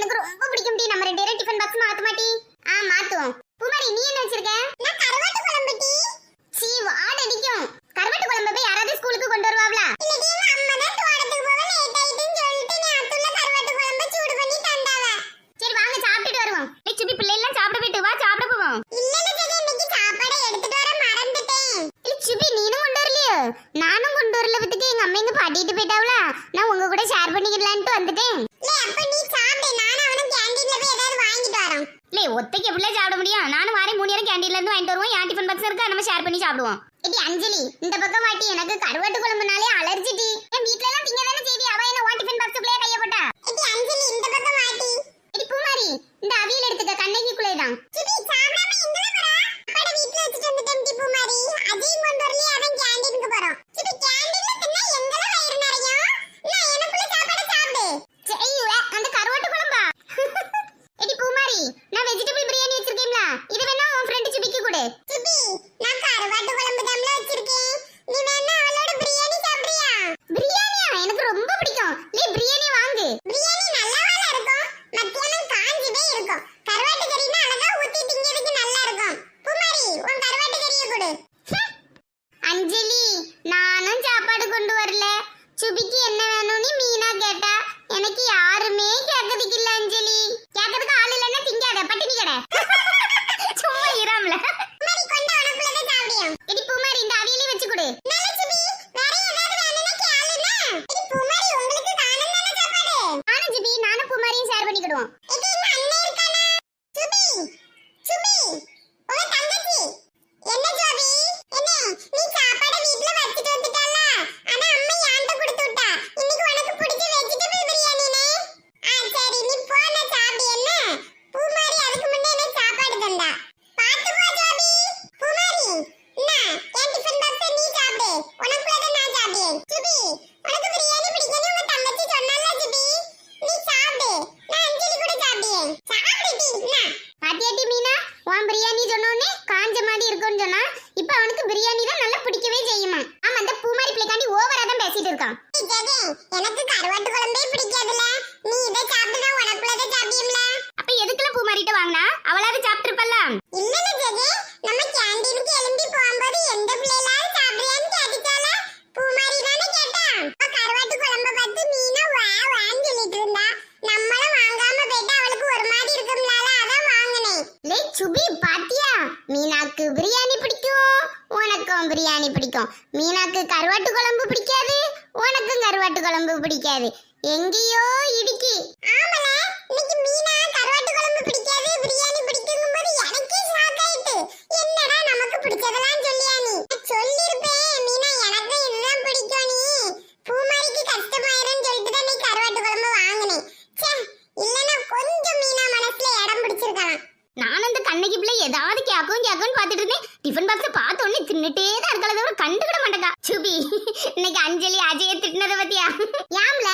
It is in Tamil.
எனக்கு ரொம்ப பிடிக்கும் டி. நம்ம ரெண்டு பேரும் டிஃபன் பாக்ஸ் மாத்து மாட்டி ஆ மாத்துவோம். குமாரி நீ என்ன வச்சிருக்க? நான் கருவாட்டு குழம்பு டி. சீ வாட அடிக்கும். கருவாட்டு குழம்பு போய் யாராவது ஸ்கூலுக்கு கொண்டு வருவாங்களா சரி வாங்க சாப்பிட்டுட்டு வருவோம். லட்சுமி பிள்ளைலாம் சாப்பிட போயிட்டு வா சாப்பிட போவோம். நானும் கொண்டு வரல பத்துக்கு எங்க அம்மா இங்க பாட்டிட்டு போயிட்டாவல நான் உங்க கூட ஷேர் பண்ணிக்கலான்ட்டு வந்துட்டேன். ஒத்தைக்கு எப்படிலாம் சாப்பிட முடியும்? நானும் வாரே மூணு நேரம் கேண்டீன்ல இருந்து வாங்கிட்டு வருவோம். என் பாக்ஸ் இருக்கா நம்ம ஷேர் பண்ணி சாப்பிடுவோம். இது அஞ்சலி இந்த பக்கம் வாட்டி எனக்கு கருவாட்டு குழம்புனாலே அலர்ஜி என் வீட்ல எல்லாம் திங்க தானே அஞ்சலி நானும் சாப்பாடு கொண்டு வரல. சுபிக்கு என்ன வேணும்னு மீனா கேட்டா எனக்கு யாரு சொன்னா இப்ப அவனுக்கு பிரியாணி தான் நல்லா பிடிக்கவே செய்யுமா ஆமா அந்த பூமாரி பிள்ளைக்காண்டி ஓவரா தான் பேசிட்டு இருக்கான். எனக்கு கருவாட்டு குழம்பே பிரியாணி பிடிக்கும் உனக்கும் பிரியாணி பிடிக்கும். மீனாக்கு கருவாட்டு குழம்பு பிடிக்காது உனக்கும் கருவாட்டு குழம்பு பிடிக்காது. எங்கேயோ இடிக்கி. ஆமாம் டிஃபன் பார்த்துட்டு இருந்தேன். டிஃபன் பாக்ஸ் பார்த்த உடனே தின்னுட்டே தான் இருக்கல கண்டுக்கிட மாட்டேங்கா. சுபி இன்னைக்கு அஞ்சலி அஜய திட்டினதை பத்தியா? யாம்ல